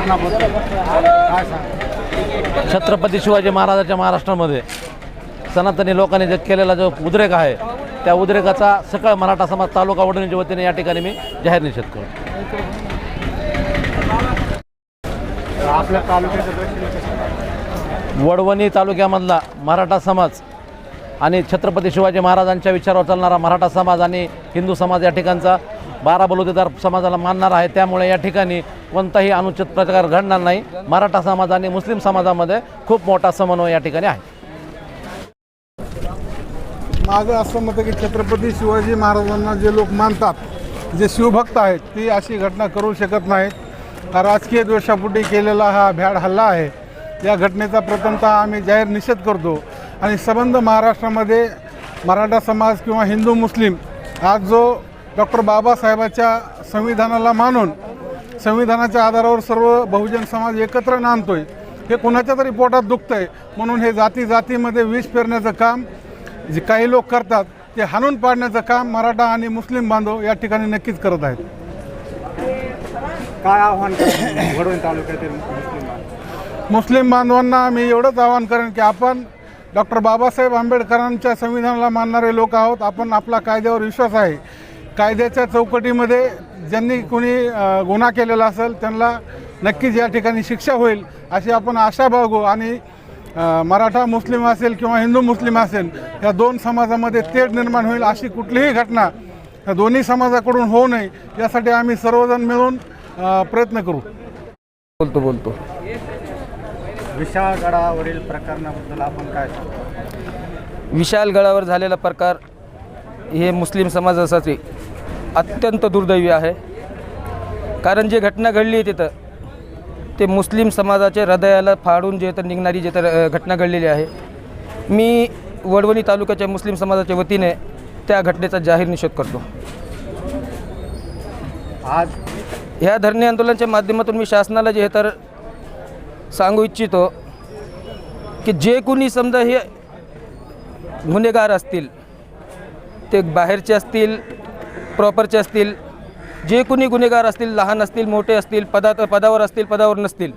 प्रकरणाबद्दल काय सांग छत्रपती शिवाजी महाराजाच्या महाराष्ट्रामध्ये सनातनी लोकांनी जे केलेला जो उद्रेक आहे त्या उद्रेकाचा सकळ मराठा समाज तालुका वडणीच्या वतीने या ठिकाणी मी जाहीर निषेध करतो आपल्या तालुक्याच्या? वडवणी तालुक्यामधला मराठा समाज आणि छत्रपती शिवाजी महाराजांच्या विचारावर चालणारा मराठा समाज आणि हिंदू समाज या ठिकाणचा बारा बलुतेदार समाजाला मानणार आहे. त्यामुळे या ठिकाणी कोणताही अनुचित प्रकार घडणार नाही. मराठा समाज आणि मुस्लिम समाजामध्ये खूप मोठा समन्वय या ठिकाणी आहे. माझं असं मत की छत्रपती शिवाजी महाराजांना जे लोक मानतात जे शिवभक्त आहेत ती अशी घटना करू शकत नाहीत. हा राजकीय द्वेषापोटी केलेला हा भ्याड हल्ला आहे. या घटनेचा प्रथमतः आम्ही जाहीर निषेध करतो आणि संबंध महाराष्ट्रामध्ये मराठा समाज किंवा हिंदू मुस्लिम आज जो डॉक्टर बाबासाहेबाच्या संविधानाला मानून संविधानाच्या आधारावर सर्व बहुजन समाज एकत्र नांदतोय. हे कुणाच्या तरी पोटात दुखतंय. म्हणून हे जाती जातीमध्ये विष पेरण्याचं काम जे काही लोक करतात ते हाणून पाडण्याचं काम मराठा आणि मुस्लिम बांधव या ठिकाणी नक्कीच करत आहेत. काय आव्हान वडवणी तालुक्यातील? मुस्लिम बांधवांना मी एवढंच आवाहन करेन की आपण डॉक्टर बाबासाहेब आंबेडकरांच्या संविधानाला मानणारे लोक आहोत. आपण आपला कायद्यावर विश्वास आहे. कायद्याच्या चौकटीमध्ये ज्यांनी कोणी गुन्हा केलेला असेल त्यांना नक्कीच या ठिकाणी शिक्षा होईल अशी आपण आशा बाळगू. आणि मराठा मुस्लिम असेल किंवा हिंदू मुस्लिम असेल या दोन समाजामध्ये तेढ निर्माण होईल अशी कुठलीही घटना या दोन्ही समाजाकडून होऊ नये यासाठी आम्ही सर्वजण मिळून प्रयत्न करू. बोलतो बोलतो. विशाळगडावरील प्रकरणाबद्दल आपण काय सांगतो विशालगडावर झालेला प्रकार हे मुस्लिम समाजासाठी अत्यंत दुर्दैवी आहे. कारण जे घटना घडली आहे तिथं ते मुस्लिम समाजाच्या हृदयाला फाडून जे तर निघणारी जे तर घटना घडलेली आहे. मी वडवणी तालुक्याच्या मुस्लिम समाजाच्या वतीने त्या घटनेचा जाहीर निषेध करतो. आज? ह्या धरणे आंदोलनाच्या माध्यमातून मी शासनाला जे तर सांगू इच्छितो की जे कोणी समजा हे गुन्हेगार असतील ते बाहेरचे असतील प्रॉपरचे असतील जे कोणी गुन्हेगार असतील लहान असतील मोठे असतील पदा पदावर असतील पदावर नसतील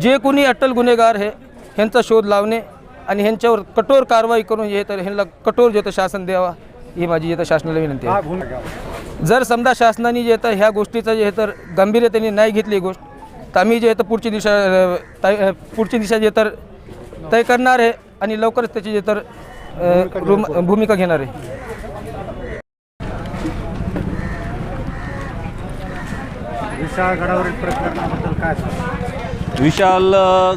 जे कोणी अट्टल गुन्हेगार हे ह्यांचा शोध लावणे आणि ह्यांच्यावर कठोर कारवाई करून हे तर ह्यांना कठोर जे तर शासन द्यावा ही माझी जे तर शासनाला विनंती आहे. जर समजा शासनाने जे तर ह्या गोष्टीचं जे तर गंभीरतेने नाही घेतली गोष्ट तर आम्ही जे तर पुढची दिशा पुढची दिशा जे तर तय करणार आहे आणि लवकरच त्याची जे तर रुम- भूमिका घेणार आहे. विशाळगडावरील प्रकरणाबद्दल काय सांगा विशाल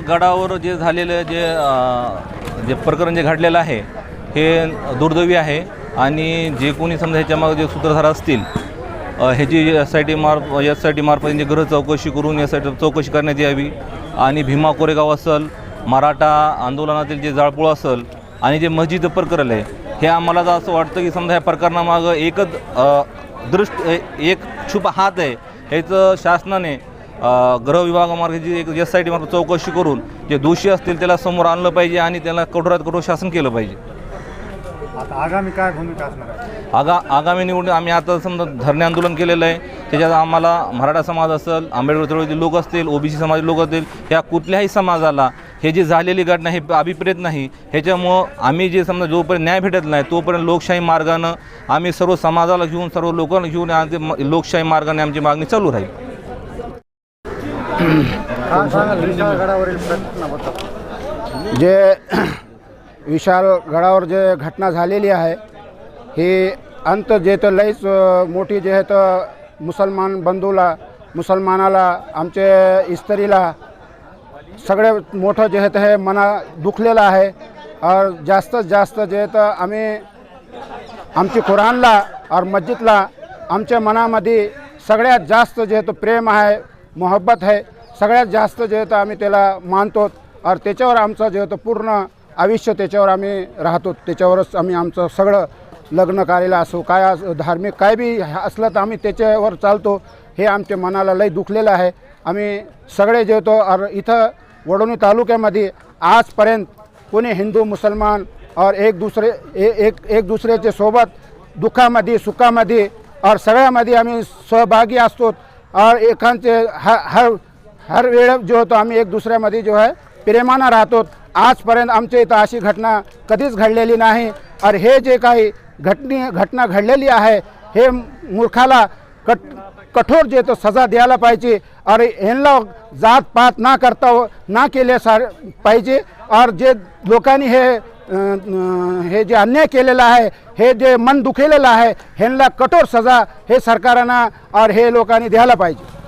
गडावर जे झालेलं जे जे प्रकरण जे घडलेलं आहे हे दुर्दैवी आहे. आणि जे कोणी समजा ह्याच्यामागे जे सूत्रधार असतील ह्याची एस आय टी मार्फ एस आय टी मार्फत जे गृह चौकशी करून एस आय टी चौकशी करण्यात यावी. आणि भीमा कोरेगाव असेल मराठा आंदोलनातील जे जाळपोळ असेल आणि जे मस्जिद प्रकरण आहे हे आम्हाला असं वाटतं की समजा ह्या प्रकरणामागं एकच दृष्ट एक छुपा हात आहे ह्याचं शासनाने गृह विभागामार्फत एक एस आय टी मार्फत चौकशी करून जे दोषी असतील त्याला समोर आणलं पाहिजे आणि त्याला कठोरात कठोर शासन केलं पाहिजे. आता आगामी काय भूमिका असणार आहे? आगा आगामी निवडणूक आम्ही आता समजा धरणे आंदोलन केलेलं आहे. त्याच्यात आम्हाला मराठा समाज असेल आंबेडकर चळवळीतील लोक असतील ओबीसी समाज लोक असतील ह्या कुठल्याही समाजाला हे जी झालेली घटना हे अभिप्रेत नाही. ह्याच्यामुळं आम्ही जे समजा जोपर्यंत न्याय भेटत नाही तोपर्यंत लोकशाही मार्गानं आम्ही सर्व समाजाला घेऊन सर्व लोकांना घेऊन आमचे लोकशाही मार्गाने आमची मागणी चालू राहील. जे विशाल गडावर जे घटना झालेली आहे ही अंत जे तर लईच मोठी जे आहे तर मुसलमान बंधूला मुसलमानाला आमचे इस्त्रीला सगळे मोठं जे आहे ते हे मना दुखलेलं आहे. और जास्तीत जास्त जे आहे तर आम्ही आमची कुराणला और मस्जिदला आमच्या मनामध्ये सगळ्यात जास्त जे आहे तो प्रेम आहे मोहब्बत आहे सगळ्यात जास्त जे आहे तर आम्ही त्याला मानतो. और त्याच्यावर आमचं जे होतं पूर्ण आयुष्य त्याच्यावर आम्ही राहतो. त्याच्यावरच आम्ही आमचं सगळं लग्न कार्याला असो काय असो धार्मिक काय बी असलं तर आम्ही त्याच्यावर चालतो. हे आमच्या मनाला लई दुखलेलं आहे. आम्ही सगळे जे होतो और इथं वडोणी तालुक्यामध्ये आजपर्यंत कोणी हिंदू मुसलमान और एक दुसरे ए, एक एक दुसऱ्याच्या सोबत दुःखामध्ये सुखामध्ये और सगळ्यामध्ये आम्ही सहभागी असतो. और एकांचे हर हर हर वेळ जो होतो आम्ही एक दुसऱ्यामध्ये जो आहे प्रेमानं राहतो. आजपर्यंत आमच्या इथं अशी घटना कधीच घडलेली नाही. और हे जे काही घटनी घटना घडलेली आहे हे मूर्खाला कट कठोर जे तो सजा द्यायला पाहिजे. और ह्यांना जात पात ना करता हो, ना केले सार पाहिजे. और जे लोकांनी हे हे जे अन्याय केलेलं आहे हे जे मन दुखेलेलं आहे ह्यांना कठोर सजा हे सरकारनं और हे लोकांनी द्यायला पाहिजे.